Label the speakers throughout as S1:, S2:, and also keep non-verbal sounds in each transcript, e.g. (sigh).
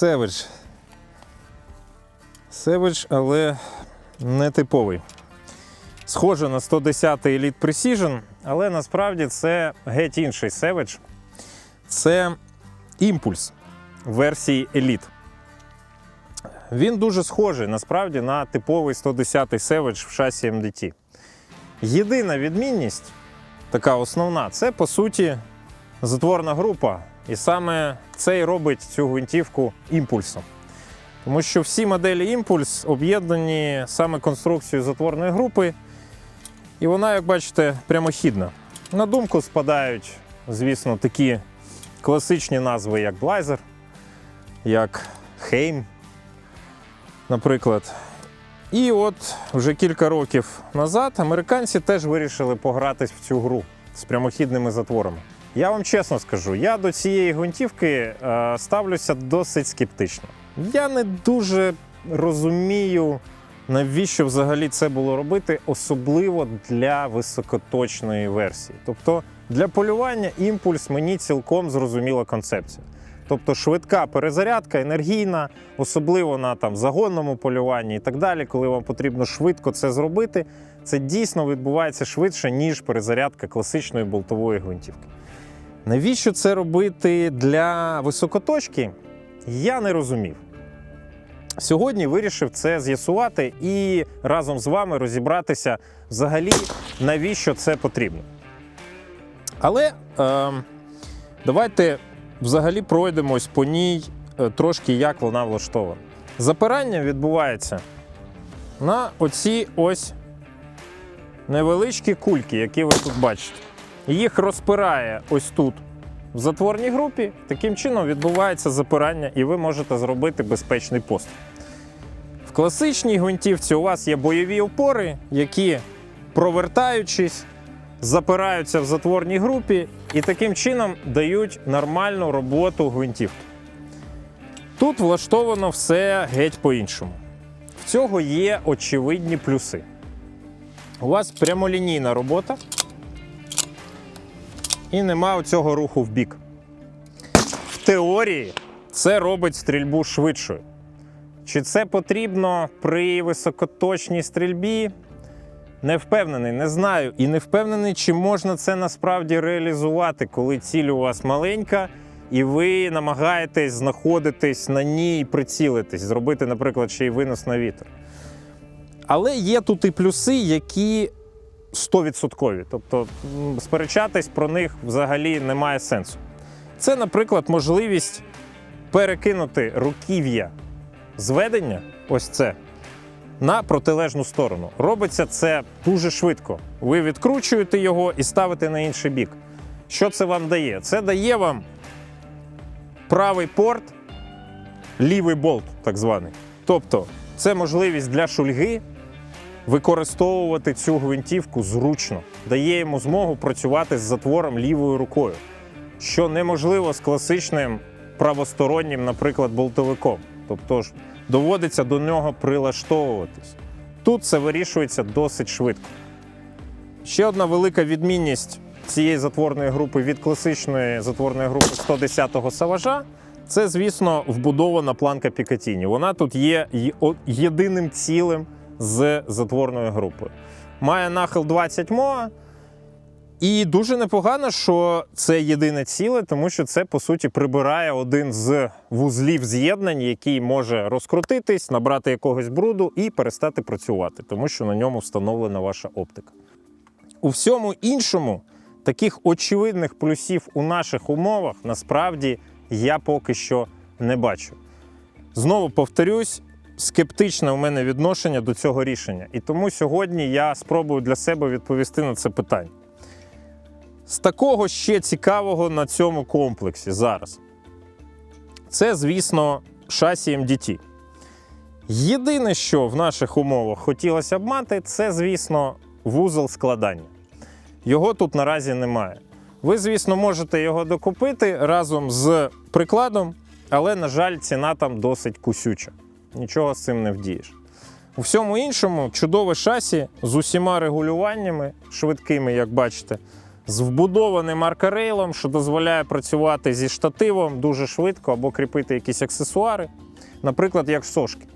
S1: Savage. Savage, але не типовий. Схоже на 110 й Elite Precision, але насправді це геть інший Savage. Це імпульс версії Elite. Він дуже схожий насправді на типовий 110-й Savage в шасі MDT. Єдина відмінність, така основна, це по суті затворна група. І саме це і робить цю гвинтівку імпульсом. Тому що всі моделі імпульс об'єднані саме конструкцією затворної групи, і вона, як бачите, прямохідна. На думку спадають, звісно, такі класичні назви, як Блайзер, як Хейм, наприклад. І от вже кілька років назад американці теж вирішили погратись в цю гру з прямохідними затворами. Я вам чесно скажу, я до цієї гвинтівки е, ставлюся досить скептично. Я не дуже розумію, навіщо взагалі це було робити, особливо для високоточної версії. Тобто для полювання імпульс мені цілком зрозуміла концепція. Тобто швидка перезарядка, енергійна, особливо на там загонному полюванні і так далі, коли вам потрібно швидко це зробити, це дійсно відбувається швидше, ніж перезарядка класичної болтової гвинтівки. Навіщо це робити для високоточки? Я не розумів. Сьогодні вирішив це з'ясувати і разом з вами розібратися взагалі, навіщо це потрібно. Але е, давайте взагалі пройдемось по ній е, трошки, як вона влаштована. Запирання відбувається на оці ось невеличкі кульки, які ви тут бачите. Їх розпирає ось тут в затворній групі. Таким чином відбувається запирання, і ви можете зробити безпечний постріл. В класичній гвинтівці у вас є бойові опори, які, провертаючись, запираються в затворній групі і таким чином дають нормальну роботу гвинтівки. Тут влаштовано все геть по-іншому. В цього є очевидні плюси. У вас прямолінійна робота і нема цього руху в бік. В теорії це робить стрільбу швидшою. Чи це потрібно при високоточній стрільбі? Не впевнений, не знаю. І не впевнений, чи можна це насправді реалізувати, коли ціль у вас маленька, і ви намагаєтесь знаходитись на ній і прицілитись, зробити, наприклад, ще й винос на вітер. Але є тут і плюси, які 100%. Тобто сперечатись про них взагалі немає сенсу. Це, наприклад, можливість перекинути руків'я зведення, ось це, на протилежну сторону. Робиться це дуже швидко. Ви відкручуєте його і ставите на інший бік. Що це вам дає? Це дає вам правий порт, лівий болт, так званий. Тобто, це можливість для шульги використовувати цю гвинтівку зручно, дає йому змогу працювати з затвором лівою рукою, що неможливо з класичним правостороннім, наприклад, болтовиком. Тобто ж доводиться до нього прилаштовуватись. Тут це вирішується досить швидко. Ще одна велика відмінність цієї затворної групи від класичної затворної групи 110-го Саважа це, звісно, вбудована планка Пікатіні. Вона тут є єдиним цілим з затворною групою. Має нахил 20 МОА. І дуже непогано, що це єдине ціле, тому що це по суті прибирає один з вузлів з'єднань, який може розкрутитись, набрати якогось бруду і перестати працювати, тому що на ньому встановлена ваша оптика. У всьому іншому таких очевидних плюсів у наших умовах насправді я поки що не бачу. Знову повторюсь, скептичне у мене відношення до цього рішення. І тому сьогодні я спробую для себе відповісти на це питання. З такого ще цікавого на цьому комплексі зараз. Це, звісно, шасі MDT. Єдине, що в наших умовах хотілося б мати, це, звісно, вузол складання. Його тут наразі немає. Ви, звісно, можете його докупити разом з прикладом, але, на жаль, ціна там досить кусюча. Нічого з цим не вдієш. У всьому іншому чудове шасі з усіма регулюваннями швидкими, як бачите, з вбудованим аркарейлом, що дозволяє працювати зі штативом дуже швидко або кріпити якісь аксесуари, наприклад, як сошки.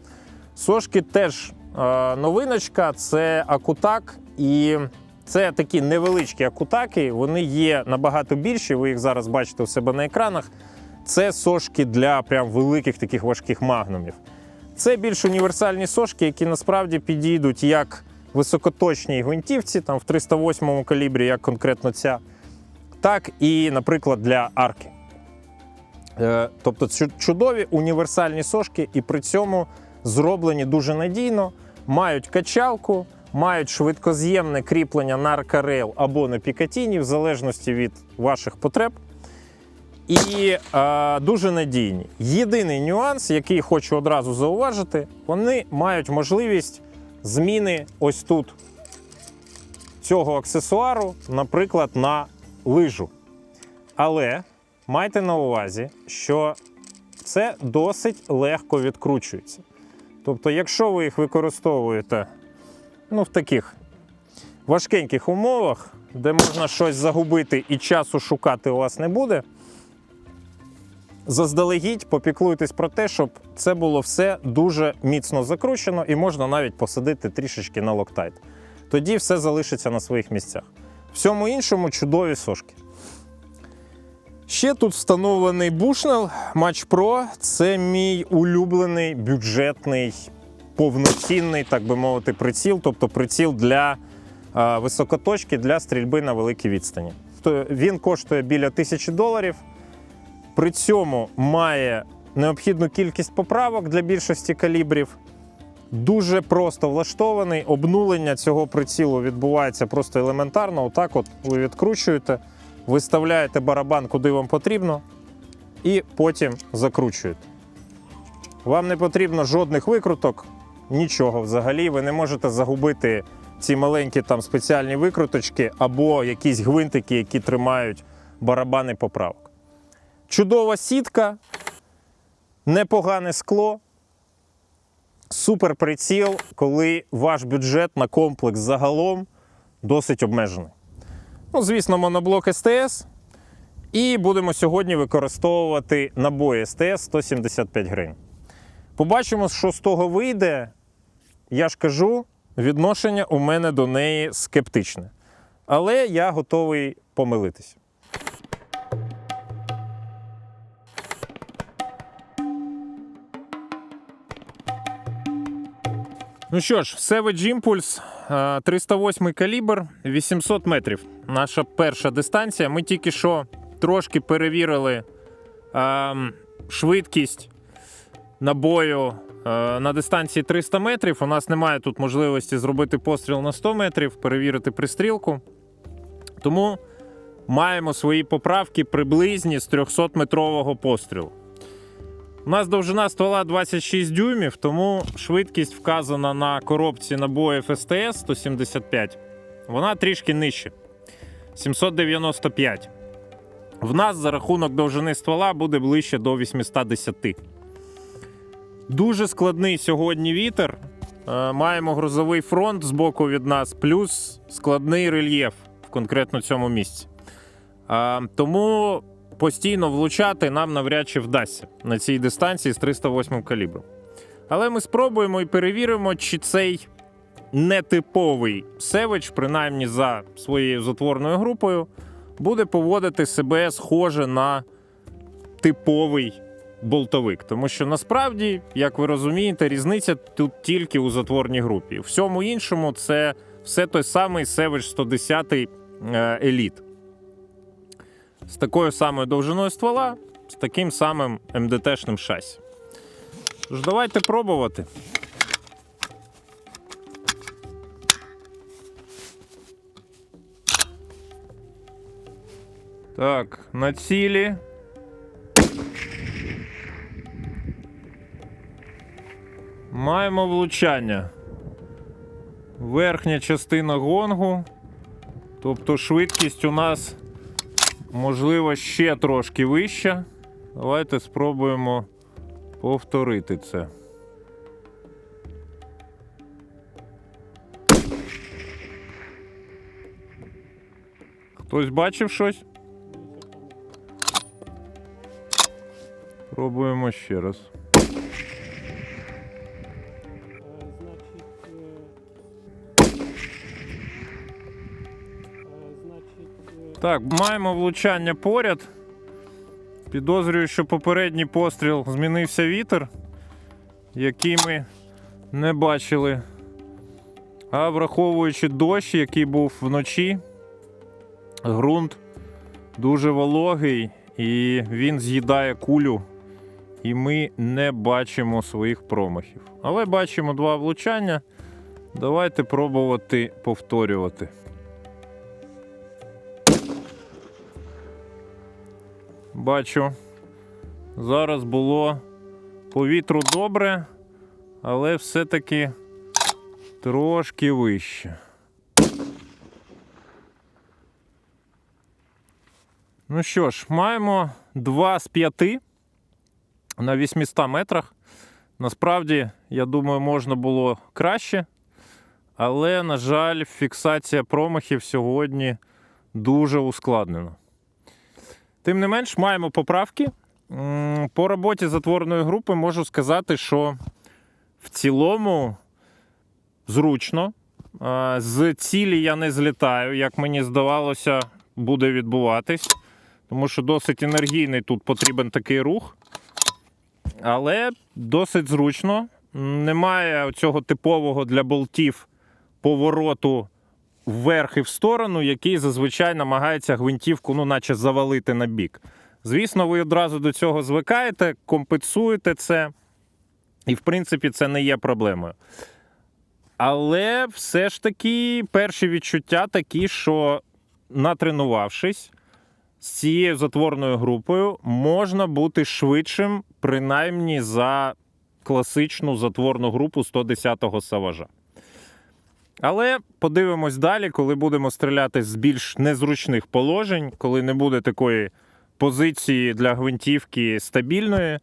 S1: Сошки теж е, новиночка, це акутак, і це такі невеличкі акутаки. Вони є набагато більші. Ви їх зараз бачите у себе на екранах. Це сошки для прям великих таких важких магнумів. Це більш універсальні сошки, які насправді підійдуть як високоточній гвинтівці, там в 308 калібрі, як конкретно ця, так і, наприклад, для арки. Е, Тобто чудові універсальні сошки, і при цьому зроблені дуже надійно, мають качалку, мають швидкоз'ємне кріплення на аркарейл або на пікатіні, в залежності від ваших потреб. І е, дуже надійні. Єдиний нюанс, який хочу одразу зауважити, вони мають можливість зміни ось тут цього аксесуару, наприклад, на лижу. Але майте на увазі, що це досить легко відкручується. Тобто, якщо ви їх використовуєте ну, в таких важкеньких умовах, де можна щось загубити і часу шукати у вас не буде, заздалегідь попіклуйтесь про те, щоб це було все дуже міцно закручено і можна навіть посадити трішечки на локтайт. Тоді все залишиться на своїх місцях. Всьому іншому чудові сошки. Ще тут встановлений Bushnell Match Pro. Це мій улюблений бюджетний, повноцінний, так би мовити, приціл, тобто приціл для е, високоточки для стрільби на великій відстані. Він коштує біля тисячі доларів. При цьому має необхідну кількість поправок для більшості калібрів. Дуже просто влаштований. Обнулення цього прицілу відбувається просто елементарно. Отак, от ви відкручуєте, виставляєте барабан куди вам потрібно, і потім закручуєте. Вам не потрібно жодних викруток, нічого взагалі. Ви не можете загубити ці маленькі там спеціальні викруточки або якісь гвинтики, які тримають барабани поправок. Чудова сітка, непогане скло, супер приціл, коли ваш бюджет на комплекс загалом досить обмежений. Ну, звісно, моноблок СТС. І будемо сьогодні використовувати набої СТС 175 гривень. Побачимо, що з того вийде. Я ж кажу, відношення у мене до неї скептичне. Але я готовий помилитись. Ну що ж, Savage Impulse, е, 308 калібр, 800 метрів. Наша перша дистанція. Ми тільки що трошки перевірили ем, швидкість набою е, на дистанції 300 метрів. У нас немає тут можливості зробити постріл на 100 метрів, перевірити пристрілку. Тому маємо свої поправки приблизні з 300-метрового пострілу. У нас довжина ствола 26 дюймів, тому швидкість вказана на коробці набоїв СТС 175. Вона трішки нижче 795. В нас за рахунок довжини ствола буде ближче до 810. Дуже складний сьогодні вітер. Е, Маємо грозовий фронт з боку від нас, плюс складний рельєф в конкретно цьому місці. Е, Тому постійно влучати нам навряд чи вдасться на цій дистанції з 308 калібром. Але ми спробуємо і перевіримо, чи цей нетиповий севич, принаймні за своєю затворною групою, буде поводити себе схоже на типовий болтовик. Тому що насправді, як ви розумієте, різниця тут тільки у затворній групі. Всьому іншому це все той самий Savage 110 е, Elite. З такою самою довжиною ствола, з таким самим МДТшним шасі. Тож давайте пробувати. Так, на цілі. Маємо влучання. Верхня частина гонгу. Тобто швидкість у нас можливо ще трошки вища. Давайте спробуємо повторити це. Хтось бачив щось? Пробуємо ще раз. Так, маємо влучання поряд. Підозрюю, що попередній постріл змінився вітер, який ми не бачили. А враховуючи дощ, який був вночі, ґрунт дуже вологий і він з'їдає кулю, і ми не бачимо своїх промахів. Але бачимо два влучання. Давайте пробувати повторювати. Бачу, зараз було по вітру добре, але все-таки трошки вище. Ну що ж, маємо 2 з 5 на 800 метрах. Насправді, я думаю, можна було краще. Але, на жаль, фіксація промахів сьогодні дуже ускладнена. Тим не менш, маємо поправки. По роботі затворної групи можу сказати, що в цілому зручно. З цілі я не злітаю, як мені здавалося, буде відбуватись. Тому що досить енергійний тут потрібен такий рух. Але досить зручно. Немає цього типового для болтів повороту вверх і в сторону, який зазвичай намагається гвинтівку, ну, наче завалити на бік. Звісно, ви одразу до цього звикаєте, компенсуєте це, і в принципі це не є проблемою. Але все ж таки перші відчуття такі, що натренувавшись з цією затворною групою, можна бути швидшим, принаймні за класичну затворну групу 110-го саважа. Але подивимось далі, коли будемо стріляти з більш незручних положень, коли не буде такої позиції для гвинтівки стабільної,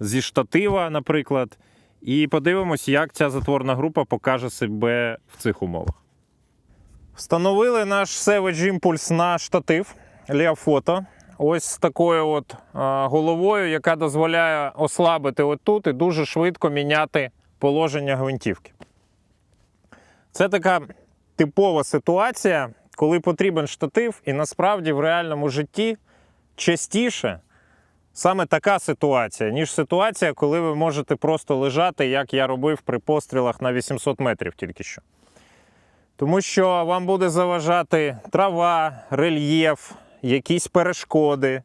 S1: зі штатива, наприклад. І подивимось, як ця затворна група покаже себе в цих умовах. Встановили наш Savage Impulse на штатив Leofoto. Ось з такою от головою, яка дозволяє ослабити отут і дуже швидко міняти положення гвинтівки. Це така типова ситуація, коли потрібен штатив, і насправді в реальному житті частіше саме така ситуація, ніж ситуація, коли ви можете просто лежати, як я робив при пострілах на 800 метрів тільки що. Тому що вам буде заважати трава, рельєф, якісь перешкоди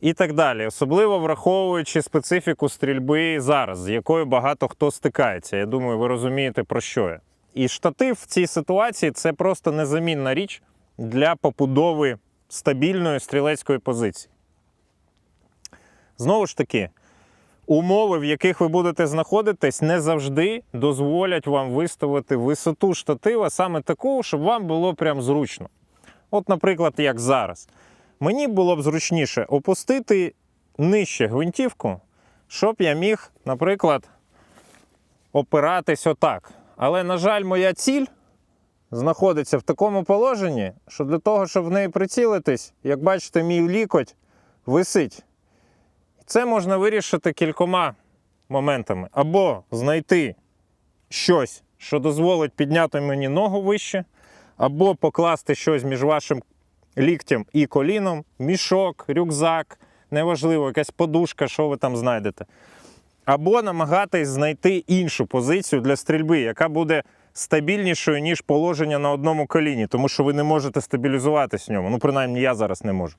S1: і так далі. Особливо враховуючи специфіку стрільби зараз, з якою багато хто стикається. Я думаю, ви розумієте, про що я. І штатив в цій ситуації це просто незамінна річ для побудови стабільної стрілецької позиції. Знову ж таки, умови, в яких ви будете знаходитись, не завжди дозволять вам виставити висоту штатива саме таку, щоб вам було прям зручно. От, наприклад, як зараз. Мені було б зручніше опустити нижче гвинтівку, щоб я міг, наприклад, опиратись отак. Але, на жаль, моя ціль знаходиться в такому положенні, що для того, щоб в неї прицілитись, як бачите, мій лікоть висить. Це можна вирішити кількома моментами. Або знайти щось, що дозволить підняти мені ногу вище, або покласти щось між вашим ліктем і коліном, мішок, рюкзак, неважливо, якась подушка, що ви там знайдете. Або намагатись знайти іншу позицію для стрільби, яка буде стабільнішою, ніж положення на одному коліні, тому що ви не можете стабілізуватись в ньому. Ну, принаймні, я зараз не можу.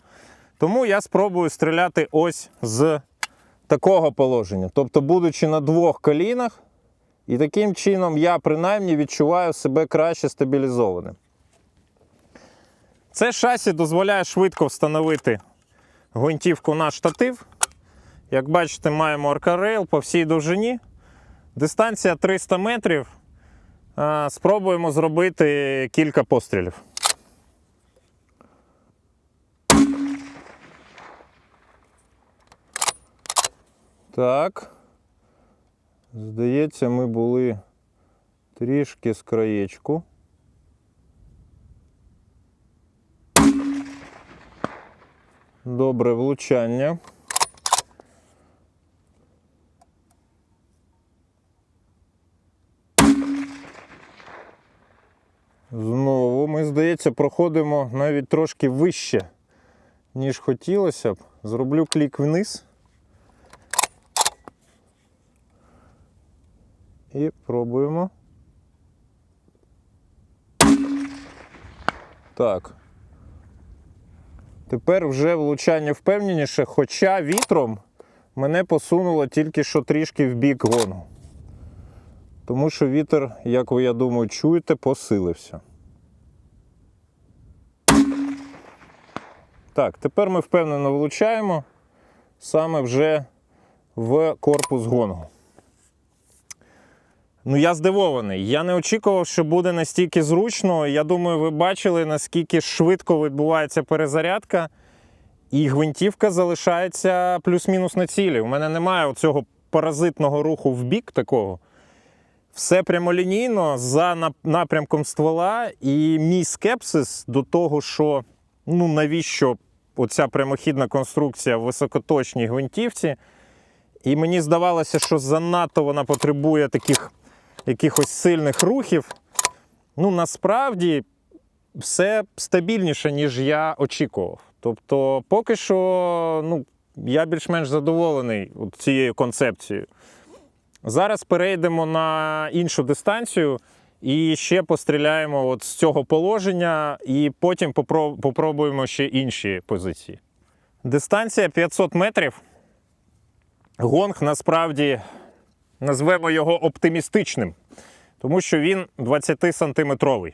S1: Тому я спробую стріляти ось з такого положення. Тобто, будучи на двох колінах, і таким чином я принаймні відчуваю себе краще стабілізованим. Це шасі дозволяє швидко встановити гвинтівку на штатив. Як бачите, маємо аркарейл по всій довжині. Дистанція 300 метрів. Спробуємо зробити кілька пострілів. Так. Здається, ми були трішки з краєчку. Добре влучання. Знову ми, здається, проходимо навіть трошки вище, ніж хотілося б. Зроблю клік вниз. І пробуємо. Так. Тепер вже влучання впевненіше, хоча вітром мене посунуло тільки що трішки в бік гону. Тому що вітер, як ви, я думаю, чуєте, посилився. Так, тепер ми впевнено влучаємо саме вже в корпус гонгу. Ну, я здивований. Я не очікував, що буде настільки зручно. Я думаю, ви бачили, наскільки швидко відбувається перезарядка, і гвинтівка залишається плюс-мінус на цілі. У мене немає оцього паразитного руху в бік такого. Все прямолінійно за напрямком ствола, і мій скепсис до того, що ну навіщо оця прямохідна конструкція в високоточній гвинтівці. І мені здавалося, що занадто вона потребує таких якихось сильних рухів. Ну, насправді все стабільніше, ніж я очікував. Тобто, поки що ну, я більш-менш задоволений цією концепцією. Зараз перейдемо на іншу дистанцію і ще постріляємо от з цього положення, і потім попро- попробуємо ще інші позиції. Дистанція 500 метрів. Гонг насправді назвемо його оптимістичним, тому що він 20-сантиметровий.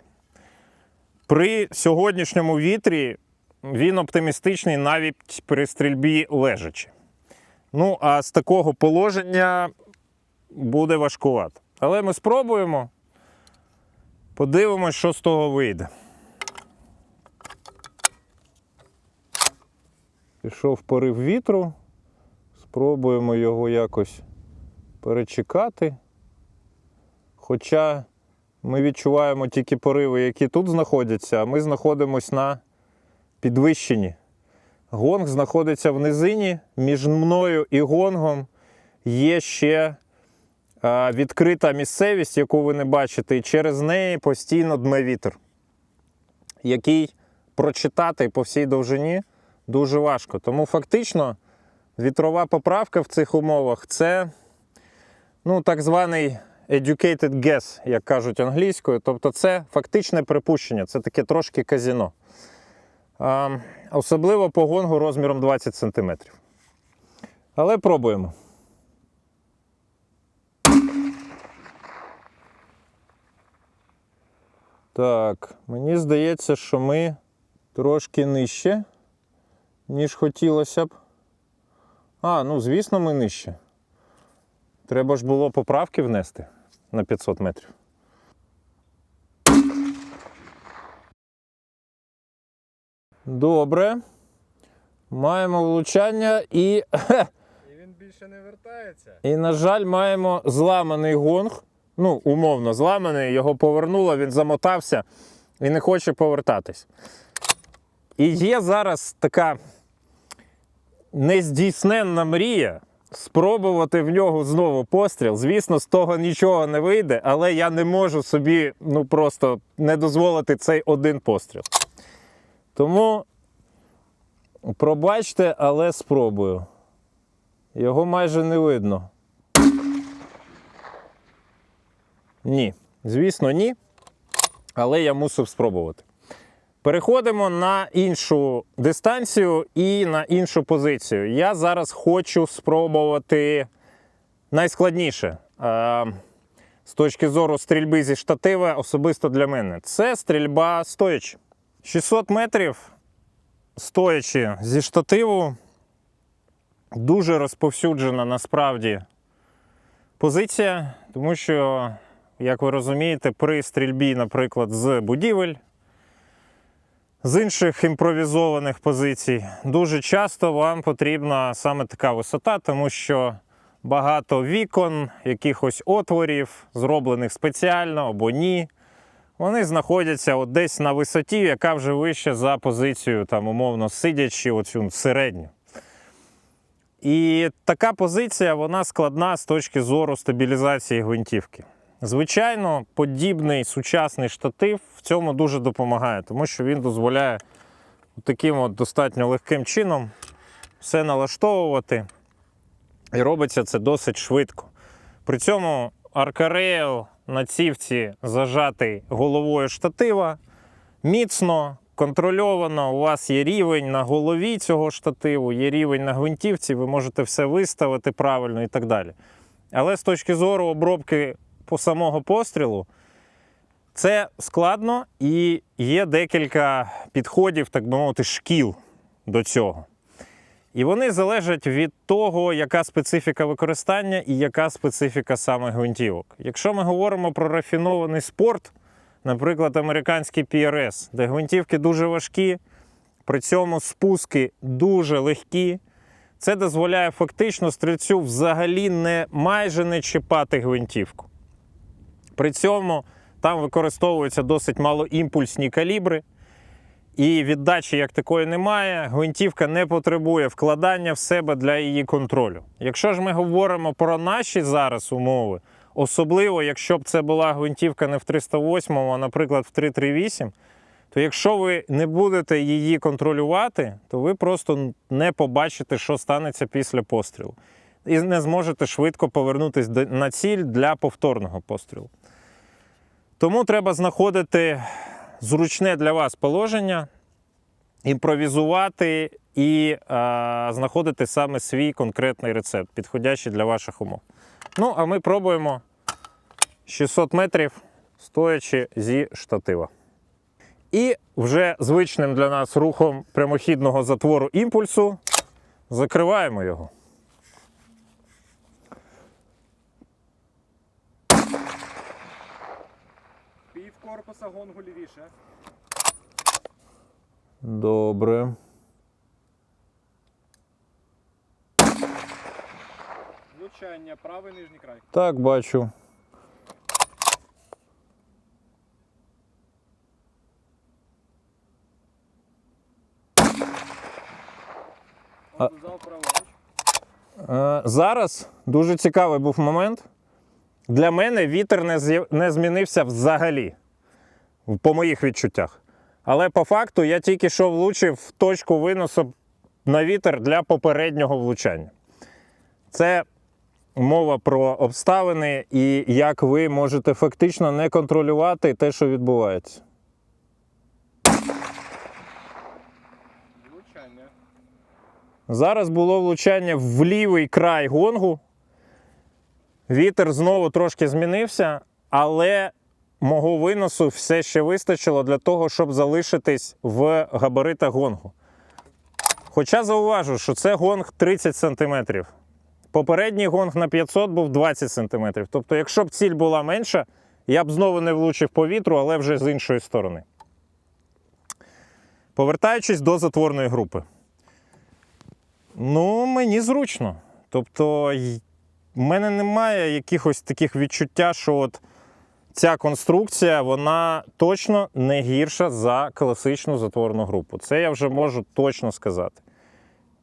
S1: При сьогоднішньому вітрі він оптимістичний навіть при стрільбі лежачи. Ну, а з такого положення буде важкувато. Але ми спробуємо, подивимось, що з того вийде. Пішов порив вітру, спробуємо його якось перечекати. Хоча ми відчуваємо тільки пориви, які тут знаходяться, а ми знаходимося на підвищенні. Гонг знаходиться в низині. Між мною і гонгом є ще відкрита місцевість, яку ви не бачите, і через неї постійно дме вітер, який прочитати по всій довжині дуже важко. Тому фактично вітрова поправка в цих умовах це ну, так званий educated guess, як кажуть англійською. Тобто це фактичне припущення, це таке трошки казіно. Особливо по гонгу розміром 20 см. Але пробуємо. Так, мені здається, що ми трошки нижче, ніж хотілося б. А, ну звісно, ми нижче. Треба ж було поправки внести на 500 метрів. Добре. Маємо влучання і, (laughs)
S2: І він більше не вертається.
S1: і, на жаль, маємо зламаний гонг. Ну, умовно, зламаний, його повернуло, він замотався і не хоче повертатись. І є зараз така нездійсненна мрія спробувати в нього знову постріл. Звісно, з того нічого не вийде, але я не можу собі ну, просто не дозволити цей один постріл. Тому пробачте, але спробую. Його майже не видно. Ні. Звісно, ні. Але я мусив спробувати. Переходимо на іншу дистанцію і на іншу позицію. Я зараз хочу спробувати найскладніше е, з точки зору стрільби зі штатива, особисто для мене. Це стрільба стоячи. 600 метрів стоячи зі штативу. Дуже розповсюджена насправді позиція, тому що, як ви розумієте, при стрільбі, наприклад, з будівель з інших імпровізованих позицій. Дуже часто вам потрібна саме така висота, тому що багато вікон, якихось отворів, зроблених спеціально або ні. вони знаходяться от десь на висоті, яка вже вища за позицію, там, умовно, сидячи оцю середню. І така позиція вона складна з точки зору стабілізації гвинтівки. Звичайно, подібний сучасний штатив в цьому дуже допомагає, тому що він дозволяє таким от достатньо легким чином все налаштовувати. І робиться це досить швидко. При цьому аркарейл на цівці зажатий головою штатива міцно, контрольовано. У вас є рівень на голові цього штативу, є рівень на гвинтівці, ви можете все виставити правильно і так далі. Але з точки зору обробки по самого пострілу, це складно і є декілька підходів, так би мовити, шкіл до цього. І вони залежать від того, яка специфіка використання і яка специфіка саме гвинтівок. Якщо ми говоримо про рафінований спорт, наприклад, американський PRS, де гвинтівки дуже важкі, при цьому спуски дуже легкі, це дозволяє фактично стрільцю взагалі не майже не чіпати гвинтівку. При цьому там використовуються досить малоімпульсні калібри, і віддачі як такої немає. Гвинтівка не потребує вкладання в себе для її контролю. Якщо ж ми говоримо про наші зараз умови, особливо якщо б це була гвинтівка не в 308, а, наприклад, в 338, то якщо ви не будете її контролювати, то ви просто не побачите, що станеться після пострілу. І не зможете швидко повернутися на ціль для повторного пострілу. Тому треба знаходити зручне для вас положення, імпровізувати і е, знаходити саме свій конкретний рецепт, підходящий для ваших умов. Ну, а ми пробуємо 600 метрів, стоячи зі штатива. І вже звичним для нас рухом прямохідного затвору імпульсу закриваємо його.
S2: Корпуса гонгу лівіше.
S1: Добре.
S2: Влучання, правий нижній край.
S1: Так, бачу. А- Е, Зараз дуже цікавий був момент. Для мене вітер не, з'яв- не змінився взагалі, по моїх відчуттях. Але по факту я тільки що влучив в точку виносу на вітер для попереднього влучання. Це мова про обставини і як ви можете фактично не контролювати те, що відбувається.
S2: Влучання.
S1: Зараз було влучання в лівий край гонгу. Вітер знову трошки змінився, але мого виносу все ще вистачило для того, щоб залишитись в габаритах гонгу. Хоча зауважу, що це гонг 30 см. Попередній гонг на 500 був 20 см. Тобто, якщо б ціль була менша, я б знову не влучив по вітру, але вже з іншої сторони. Повертаючись до затворної групи. Ну, мені зручно. Тобто, в мене немає якихось таких відчуття, що от ця конструкція вона точно не гірша за класичну затворну групу. Це я вже можу точно сказати.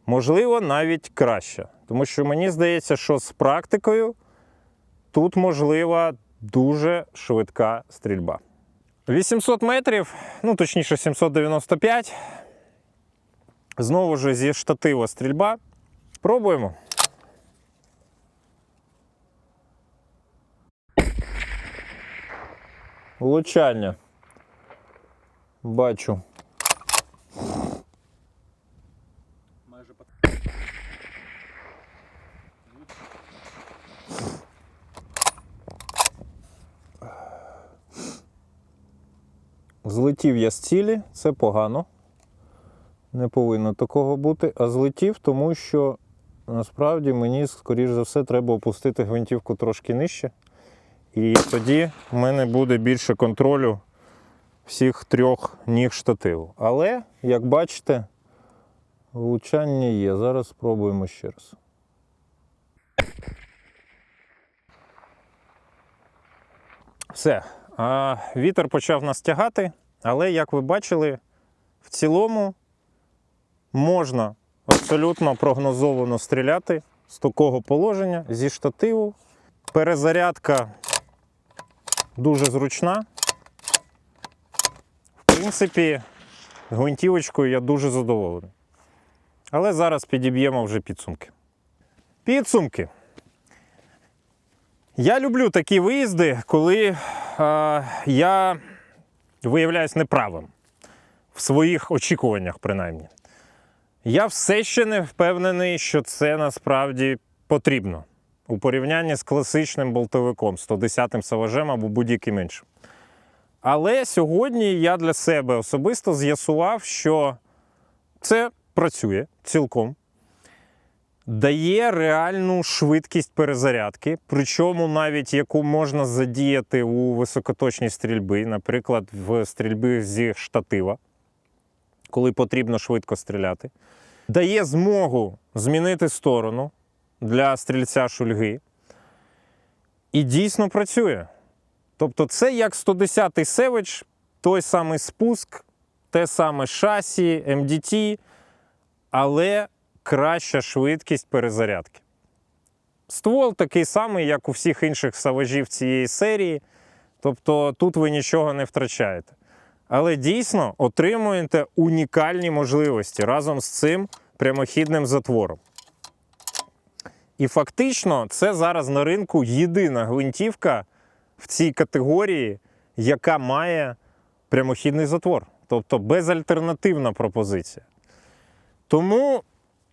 S1: Можливо, навіть краще. Тому що мені здається, що з практикою тут можлива дуже швидка стрільба. 800 метрів, ну точніше 795. Знову ж зі штатива стрільба. Пробуємо. Влучання. Бачу.
S2: Майже
S1: Злетів я з цілі, це погано. Не повинно такого бути. А злетів, тому що насправді мені, скоріш за все, треба опустити гвинтівку трошки нижче. І тоді в мене буде більше контролю всіх трьох ніг штативу. Але, як бачите, влучання є. Зараз спробуємо ще раз. Все. А, вітер почав нас тягати, але як ви бачили, в цілому можна абсолютно прогнозовано стріляти з такого положення зі штативу. Перезарядка дуже зручна. В принципі, гвинтівочкою я дуже задоволений. Але зараз підіб'ємо вже підсумки. Підсумки. Я люблю такі виїзди, коли е, я виявляюсь неправим в своїх очікуваннях, принаймні. Я все ще не впевнений, що це насправді потрібно у порівнянні з класичним болтовиком, 110-м саважем або будь-яким іншим. Але сьогодні я для себе особисто з'ясував, що це працює цілком, дає реальну швидкість перезарядки, причому навіть яку можна задіяти у високоточній стрільби, наприклад, в стрільбі зі штатива, коли потрібно швидко стріляти. Дає змогу змінити сторону для стрільця шульги. І дійсно працює. Тобто, це як 110-й Savage, той самий спуск, те саме шасі, MDT, але краща швидкість перезарядки. Ствол такий самий, як у всіх інших саважів цієї серії. Тобто тут ви нічого не втрачаєте. Але дійсно отримуєте унікальні можливості разом з цим прямохідним затвором. І фактично, це зараз на ринку єдина гвинтівка в цій категорії, яка має прямохідний затвор. Тобто безальтернативна пропозиція. Тому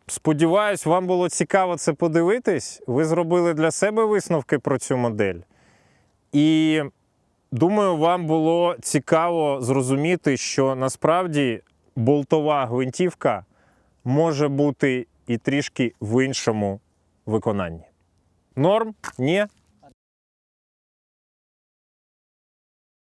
S1: сподіваюсь, вам було цікаво це подивитись. Ви зробили для себе висновки про цю модель. І думаю, вам було цікаво зрозуміти, що насправді болтова гвинтівка може бути і трішки в іншому виконанні. Норм? Ні?